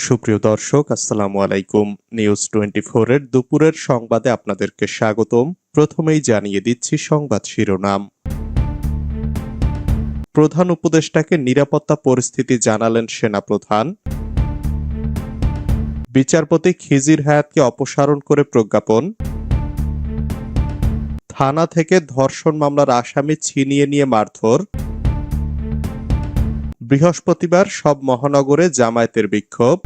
সুপ্রিয় দর্শক, আসসালামু আলাইকুম। নিউজ টোয়েন্টি এর দুপুরের সংবাদে আপনাদেরকে স্বাগতম। প্রথমেই জানিয়ে দিচ্ছি সংবাদ শিরোনাম। প্রধান উপদেষ্টাকে নিরাপত্তা পরিস্থিতি জানালেন সেনাপ্রধান। বিচারপতি খিজির হায়াতকে অপসারণ করে প্রজ্ঞাপন। থানা থেকে ধর্ষণ মামলার আসামি ছিনিয়ে নিয়ে মারধর। বৃহস্পতিবার সব মহানগরে জামায়াতের বিক্ষোভ।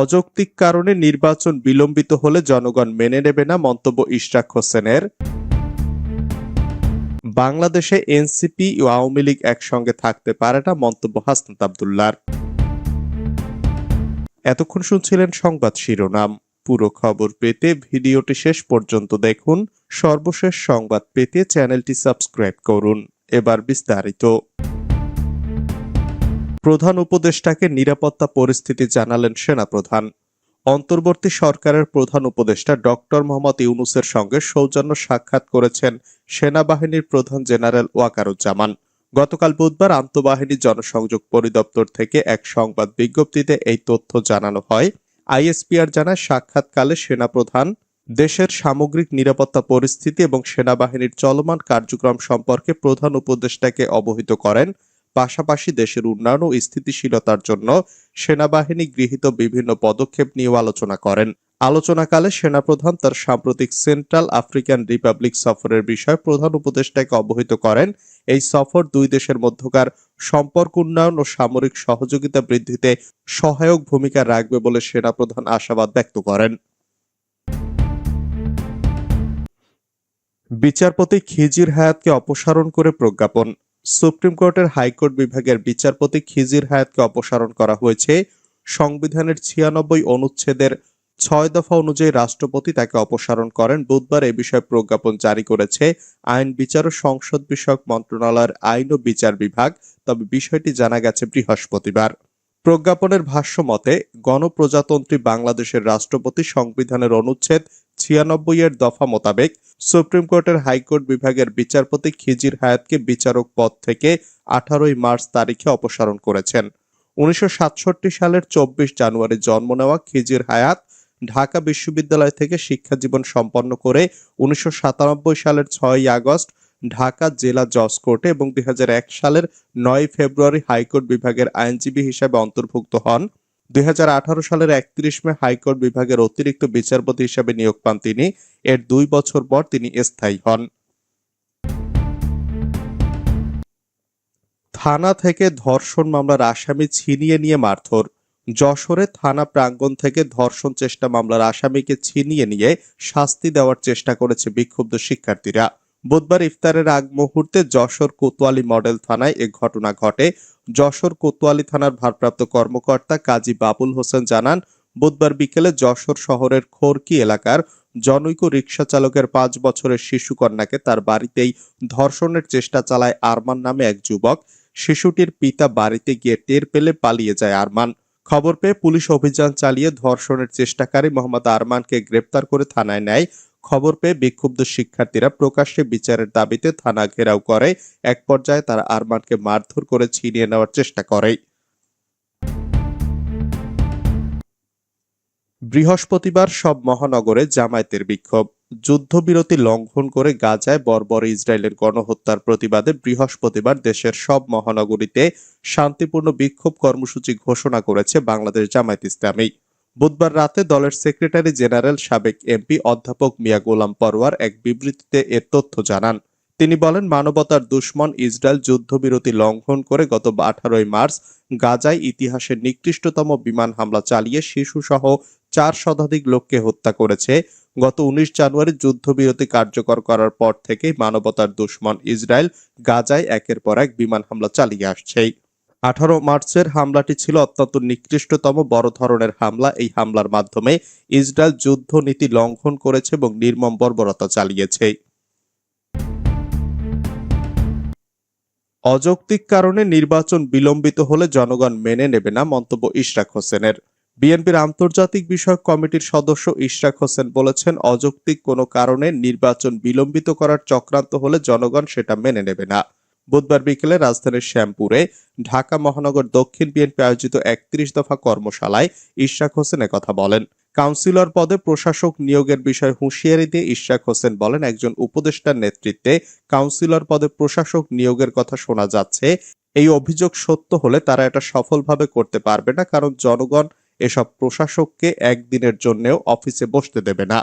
অযৌক্তিক কারণে নির্বাচন বিলম্বিত হলে জনগণ মেনে নেবে না মন্তব্য ইশরাক হোসেনের। বাংলাদেশে এনসিপি ও আওয়ামী লীগ একসঙ্গে থাকতে পারে না মন্তব্য হাসনাত আবদুল্লার। এতক্ষণ শুনছিলেন সংবাদ শিরোনাম। পুরো খবর পেতে ভিডিওটি শেষ পর্যন্ত দেখুন। সর্বশেষ সংবাদ পেতে চ্যানেলটি সাবস্ক্রাইব করুন। এবার বিস্তারিত। প্রধান উপদেষ্টাকে নিরাপত্তা পরিস্থিতি জানালেন সেনাপ্রধান। অন্তর্বর্তী সরকারের প্রধান উপদেষ্টা ডক্টর মোহাম্মদ ইউনুসের সঙ্গে সৌজন্য সাক্ষাৎ করেছেন সেনাবাহিনীর প্রধান জেনারেল ওয়াকারুজ্জামান। গতকাল বুধবার আন্তঃবাহিনী জনসংযোগ পরিদপ্তর থেকে এক সংবাদ বিজ্ঞপ্তিতে এই তথ্য জানানো হয়। আইএসপিআর জানায়, সাক্ষাৎকালে সেনাপ্রধান, দেশের সামগ্রিক নিরাপত্তা পরিস্থিতি এবং সেনাবাহিনীর চলমান কার্যক্রম সম্পর্কে প্রধান উপদেষ্টাকে অবহিত করেন। পাশাপাশি দেশের উন্নয়ন ও স্থিতিশীলতার জন্য সেনাবাহিনী গৃহীত বিভিন্ন পদক্ষেপ নিয়েও আলোচনা করেন। আলোচনাকালে সেনাপ্রধান তার সাম্প্রতিক সেন্ট্রাল আফ্রিকান রিপাবলিক সফরের বিষয়ে প্রধান উপদেষ্টাকে অবহিত করেন। এই সফর দুই দেশের মধ্যকার সম্পর্ক উন্নয়ন ও সামরিক সহযোগিতা বৃদ্ধিতে সহায়ক ভূমিকা রাখবে বলে সেনাপ্রধান আশাবাদ ব্যক্ত করেন। বিচারপতি খিজির হায়াতকে অপসারণ করে প্রজ্ঞাপন। সুপ্রিম কোর্টের হাইকোর্ট বিভাগের বিচারপতি খিজির হায়াতকে অপসারণ করা হয়েছে। সংবিধানের ছিয়ানব্বই অনুচ্ছেদের ছয় দফা অনুযায়ী রাষ্ট্রপতি তাকে অপসারণ করেন। বুধবার এ বিষয়ে প্রজ্ঞাপন জারি করেছে আইন, বিচার ও সংসদ বিষয়ক মন্ত্রণালয়ের আইন ও বিচার বিভাগ। তবে বিষয়টি জানা গেছে বৃহস্পতিবার। প্রজ্ঞাপনের ভাষ্য মতে, গণপ্রজাতন্ত্রী বাংলাদেশের রাষ্ট্রপতি সংবিধানের অনুচ্ছেদ ছিয়ানব্বই এর দফা মোতাবেক সুপ্রিম কোর্টের হাইকোর্ট বিভাগের বিচারপতি খিজির হায়াতকে বিচারক পদ থেকে আঠারোই মার্চ তারিখে অপসারণ করেছেন। উনিশশো সাতষট্টি সালের চব্বিশ জানুয়ারি জন্ম নেওয়া খিজির হায়াত ঢাকা বিশ্ববিদ্যালয় থেকে শিক্ষা জীবন সম্পন্ন করে উনিশশো সাতানব্বই সালের ছয়ই আগস্ট ঢাকা জেলা জজ কোর্টে এবং দুই হাজার এক সালের নয় ফেব্রুয়ারি হাইকোর্ট বিভাগের আইনজীবী হিসেবে অন্তর্ভুক্ত হন। দুই সালের একত্রিশ মে হাইকোর্ট বিভাগের অতিরিক্ত বিচারপতি হিসেবে নিয়োগ পান তিনি। এর দুই বছর পর তিনি স্থায়ী হন। থানা থেকে ধর্ষণ মামলার আসামি ছিনিয়ে নিয়ে মারধর। যশোরে থানা প্রাঙ্গণ থেকে ধর্ষণ চেষ্টা মামলার আসামিকে ছিনিয়ে নিয়ে শাস্তি দেওয়ার চেষ্টা করেছে বিক্ষুব্ধ শিক্ষার্থীরা। বুধবার ইফতারের আগ মুহূর্তে যশোর কোতোয়ালি মডেল থানায় এ ঘটনা ঘটে। যশোর কোতোয়ালি থানার ভারপ্রাপ্ত কর্মকর্তা কাজী বাবুল হোসেন জানান, বুধবার বিকেলে যশোর শহরের খোরকি এলাকার জনৈক রিক্সা চালকের পাঁচ বছরের শিশু কন্যাকে তার বাড়িতেই ধর্ষণের চেষ্টা চালায় আরমান নামে এক যুবক। শিশুটির পিতা বাড়িতে গিয়ে টের পেলে পালিয়ে যায় আরমান। খবর পেয়ে পুলিশ অভিযান চালিয়ে ধর্ষণের চেষ্টাকারী মোহাম্মদ আরমানকে গ্রেপ্তার করে থানায় নেয়। খবর পেয়ে বিক্ষুব্ধ শিক্ষার্থীরা প্রকাশ্যে বিচারের দাবিতে থানা ঘেরাও করে। এক পর্যায়ে তারা আরমানকে মারধর করে ছিনিয়ে নেওয়ার চেষ্টা করে। বৃহস্পতিবার সব মহানগরে জামায়াতের বিক্ষোভ। যুদ্ধবিরতি লঙ্ঘন করে গাজায় বর্বর ইসরায়েলের গণহত্যার প্রতিবাদে বৃহস্পতিবার দেশের সব মহানগরীতে শান্তিপূর্ণ বিক্ষোভ কর্মসূচি ঘোষণা করেছে বাংলাদেশ জামায়াত ইসলামী। বুধবার রাতে দলের সেক্রেটারি জেনারেল সাবেক এমপি অধ্যাপক মিয়া গোলাম পরওয়ার এক বিবৃতিতে এ তথ্য জানান। তিনি বলেন, মানবতার দুশ্মন ইসরায়েল যুদ্ধবিরতি লঙ্ঘন করে গত আঠারোই মার্চ গাজায় ইতিহাসের নিকৃষ্টতম বিমান হামলা চালিয়ে শিশুসহ চার শতাধিক লোককে হত্যা করেছে। গত উনিশ জানুয়ারি যুদ্ধবিরতি কার্যকর করার পর থেকে মানবতার দুশ্মন ইসরায়েল গাজায় একের পর এক বিমান হামলা চালিয়ে আসছে। আঠারো মার্চের হামলাটি ছিল অত্যন্ত নিকৃষ্টতম, বড় ধরনের হামলা। এই হামলার মাধ্যমে ইসরায়েল যুদ্ধ নীতি লঙ্ঘন করেছে এবং নির্মম বর্বরতা চালিয়েছে। অযৌক্তিক কারণে নির্বাচন বিলম্বিত হলে জনগণ মেনে নেবে না মন্তব্য ইশরাক হোসেনের। বিএনপির আন্তর্জাতিক বিষয়ক কমিটির সদস্য ইশরাক হোসেন বলেছেন, অযৌক্তিক কোনো কারণে নির্বাচন বিলম্বিত করার চক্রান্ত হলে জনগণ সেটা মেনে নেবে না। বুধবার বিকেলে রাজধানীর শ্যামপুরে ঢাকা মহানগর দক্ষিণ বিএনপি আয়োজিত একত্রিশ দফা কর্মশালায় ইশরাক হোসেন কথা বলেন। কাউন্সিলর পদে প্রশাসক নিয়োগের বিষয়ে হুঁশিয়ারি দিয়ে ইশরাক হোসেন বলেন, একজন উপদেষ্টার নেতৃত্বে কাউন্সিলর পদে প্রশাসক নিয়োগের কথা শোনা যাচ্ছে। এই অভিযোগ সত্য হলে তারা এটা সফলভাবে করতে পারবে না, কারণ জনগণ এসব প্রশাসককে একদিনের জন্যও অফিসে বসতে দেবে না।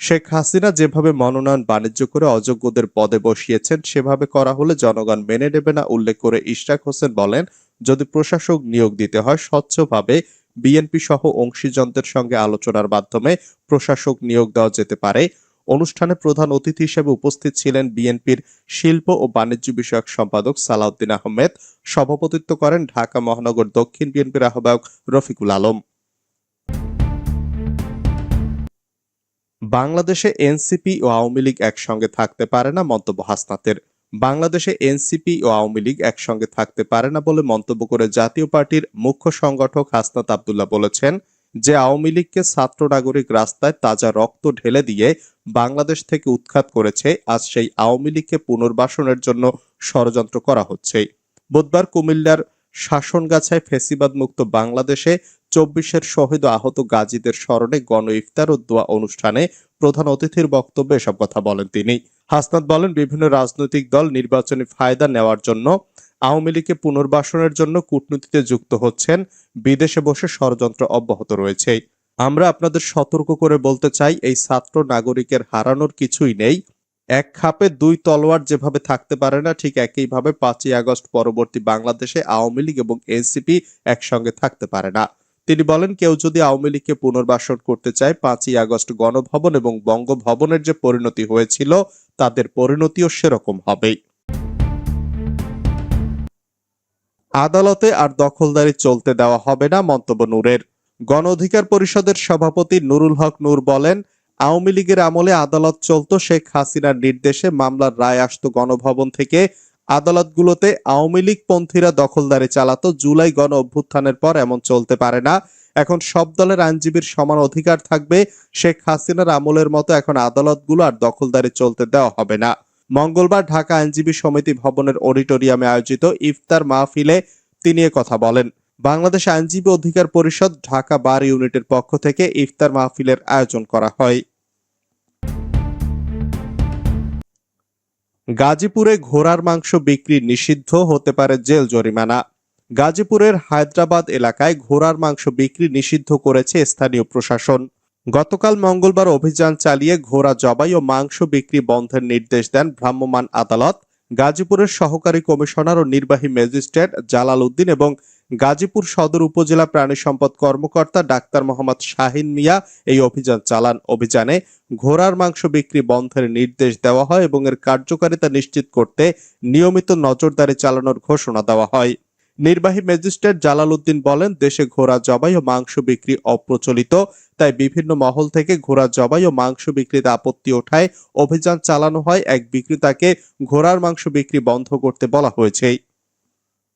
শেখ হাসিনা যেভাবে মনোনয়ন বাণিজ্য করে অযোগ্যদের পদে বসিয়েছেন, সেভাবে করা হলে জনগণ মেনে নেবে না, উল্লেখ করে ইশরাক হোসেন বলেন, যদি প্রশাসক নিয়োগ দিতে হয়, স্বচ্ছভাবে বিএনপি সহ অংশীজনদের সঙ্গে আলোচনার মাধ্যমে প্রশাসক নিয়োগ দেওয়া যেতে পারে। অনুষ্ঠানে প্রধান অতিথি হিসেবে উপস্থিত ছিলেন বিএনপির শিল্প ও বাণিজ্য বিষয়ক সম্পাদক সালাউদ্দিন আহমেদ। সভাপতিত্ব করেন ঢাকা মহানগর দক্ষিণ বিএনপির আহ্বায়ক রফিকুল আলম। বাংলাদেশে এনসিপি ও আওয়ামী লীগ একসঙ্গে থাকতে পারে না মন্তব্য হাসনাতের। বাংলাদেশে এনসিপি ও আওয়ামী লীগ একসঙ্গে থাকতে পারে না বলে মন্তব্য করে জাতীয় পার্টির মুখ্য সংগঠক হাসনাত আবদুল্লাহ বলেছেন যে আওয়ামী লীগকে ছাত্র নাগরিক রাস্তায় তাজা রক্ত ঢেলে দিয়ে বাংলাদেশ থেকে উৎখাত করেছে। আজ সেই আওয়ামী লীগকে পুনর্বাসনের জন্য ষড়যন্ত্র করা হচ্ছে। বুধবার কুমিল্লার শাসনগাছায় ফেসিবাদ মুক্ত বাংলাদেশে চব্বিশের শহীদ আহত গাজীদের স্মরণে গণ ইফতার ও দোয়া অনুষ্ঠানে প্রধান অতিথির বক্তব্যে এসব কথা বলেন তিনি। হাসনাত বলেন, বিভিন্ন রাজনৈতিক দল নির্বাচনী ফায়দা নেওয়ার জন্য, আওয়ামী লীগকে পুনর্বাসনের জন্য কূটনীতিতে যুক্ত হচ্ছেন, বিদেশে বসে ষড়যন্ত্র অব্যাহত রয়েছে। আমরা আপনাদের সতর্ক করে বলতে চাই, এই ছাত্র নাগরিকের হারানোর কিছুই নেই। এক খাপে দুই তলোয়ার যেভাবে থাকতে পারে না, ঠিক একইভাবে পাঁচই আগস্ট পরবর্তী বাংলাদেশে আওয়ামী লীগ এবং এনসিপি একসঙ্গে থাকতে পারে না। তিনি বলেন, কেউ যদি আওয়ামী লীগকে পুনর্বাসন করতে চায়, পাঁচই আগস্ট গণভবন এবং বঙ্গভবনের যে পরিণতি হয়েছিল, তাদের পরিণতিও সেরকম হবেই। আদালতে আর দখলদারি চলতে দেওয়া হবে না মন্তব্য নূরের। গণ অধিকার পরিষদের সভাপতি নুরুল হক নূর বলেন, আওয়ামী লীগের আমলে আদালত চলত শেখ হাসিনার নির্দেশে মামলার রায় আসতো গণভবন থেকে আদালতগুলোতে আওয়ামী লীগ পন্থীরা দখলদারি চালাতো, জুলাই গণ অভ্যুত্থানের পর এমন চলতে পারে না। এখন সব দলের আইনজীবীর সমান অধিকার থাকবে। শেখ হাসিনার আমলের মতো এখন আদালতগুলো আর দখলদারি চলতে দেওয়া হবে না। মঙ্গলবার ঢাকা আইনজীবী সমিতি ভবনের অডিটোরিয়ামে আয়োজিত ইফতার মাহফিলে তিনি কথা বলেন। বাংলাদেশ আইনজীবী অধিকার পরিষদ ঢাকা বার ইউনিটের পক্ষ থেকে ইফতার মাহফিলের আয়োজন করা হয়। গাজীপুরে ঘোড়ার মাংস বিক্রি নিষিদ্ধ হতে পারে জেল জরিমানা। গাজীপুরের হায়দ্রাবাদ এলাকায় ঘোড়ার মাংস বিক্রি নিষিদ্ধ করেছে স্থানীয় প্রশাসন। গতকাল মঙ্গলবার অভিযান চালিয়ে ঘোড়া জবাই ও মাংস বিক্রি বন্ধের নির্দেশ দেন ভ্রাম্যমাণ আদালত। গাজীপুরের সহকারী কমিশনার ও নির্বাহী ম্যাজিস্ট্রেট জালাল উদ্দিন এবং গাজীপুর সদর উপজেলা প্রাণী সম্পদ কর্মকর্তা ডাক্তার মোহাম্মদ শাহিন মিয়া এই অভিযান চালান। অভিযানে ঘোড়ার মাংস বিক্রি বন্ধের নির্দেশ দেওয়া হয় এবং এর কার্যকারিতা নিশ্চিত করতে নিয়মিত নজরদারি চালানোর ঘোষণা দেওয়া হয়। নির্বাহী ম্যাজিস্ট্রেট জালাল উদ্দিন বলেন, দেশে ঘোড়া জবাই ও মাংস বিক্রি অপ্রচলিত, তাই বিভিন্ন মহল থেকে ঘোড়া জবাই ও মাংস বিক্রিতে আপত্তি ওঠায় অভিযান চালানো হয়। এক বিক্রেতাকে ঘোড়ার মাংস বিক্রি বন্ধ করতে বলা হয়েছে।